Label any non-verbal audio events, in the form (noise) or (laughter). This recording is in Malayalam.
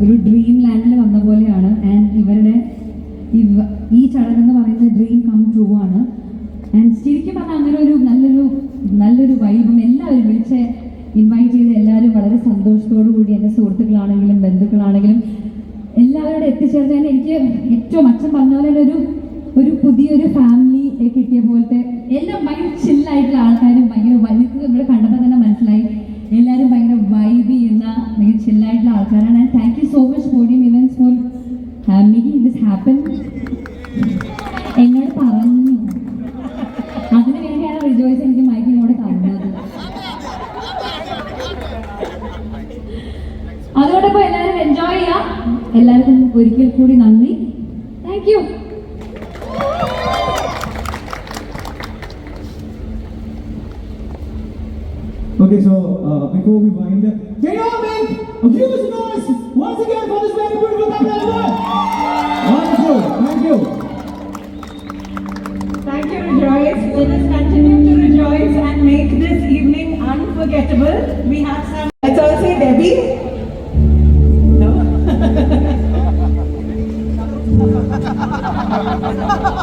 ഒരു ഡ്രീം ലാൻഡിൽ വന്ന പോലെയാണ്. ആൻഡ് ഇവരുടെ ഈ ചടങ്ങ് എന്ന് പറയുന്നത് ഡ്രീം കം ട്രൂ ആണ്. ആൻഡ് ശരിക്കും പറഞ്ഞാൽ അങ്ങനെ ഒരു നല്ലൊരു നല്ലൊരു വൈബും എല്ലാവരും വിളിച്ച് ഇൻവൈറ്റ് ചെയ്ത് എല്ലാവരും വളരെ സന്തോഷത്തോടു കൂടി എന്റെ സുഹൃത്തുക്കളാണെങ്കിലും ബന്ധുക്കളാണെങ്കിലും എല്ലാവരോടും തന്നെ എനിക്ക് ഏറ്റവും അച്ഛൻ പറഞ്ഞ പോലെ ഒരു ഒരു പുതിയൊരു ഫാമിലി കിട്ടിയ പോലത്തെ എല്ലാം ഭയങ്കര ചില്ലായിട്ടുള്ള ആൾക്കാരും ഭയങ്കര വലുക്ക് ഇവിടെ കണ്ടപ്പോൾ തന്നെ മനസ്സിലായി എല്ലാവരും ഭയങ്കര വൈബ് ചെയ്യുന്ന ഭയങ്കര ചില്ലായിട്ടുള്ള ആൾക്കാരാണ് and thank you so much podium events for making ഇത് ഹാപ്പൻ എന്നോട് പറഞ്ഞു. അതിനു വേണ്ടിയാണ് റിജോയ്സ് എനിക്ക് മൈക്ക് ഇങ്ങോട്ട് തന്നത് അതോടൊപ്പം എല്ലാവരും എൻജോയ് ചെയ്യാം. എല്ലാവർക്കും ഒരിക്കൽ കൂടി നന്ദി. Thank you Okay, so uh, before we wind up, you all make a huge let us continue to rejoice and make this evening unforgettable. We have some. Let's all say Debbie. No? (laughs)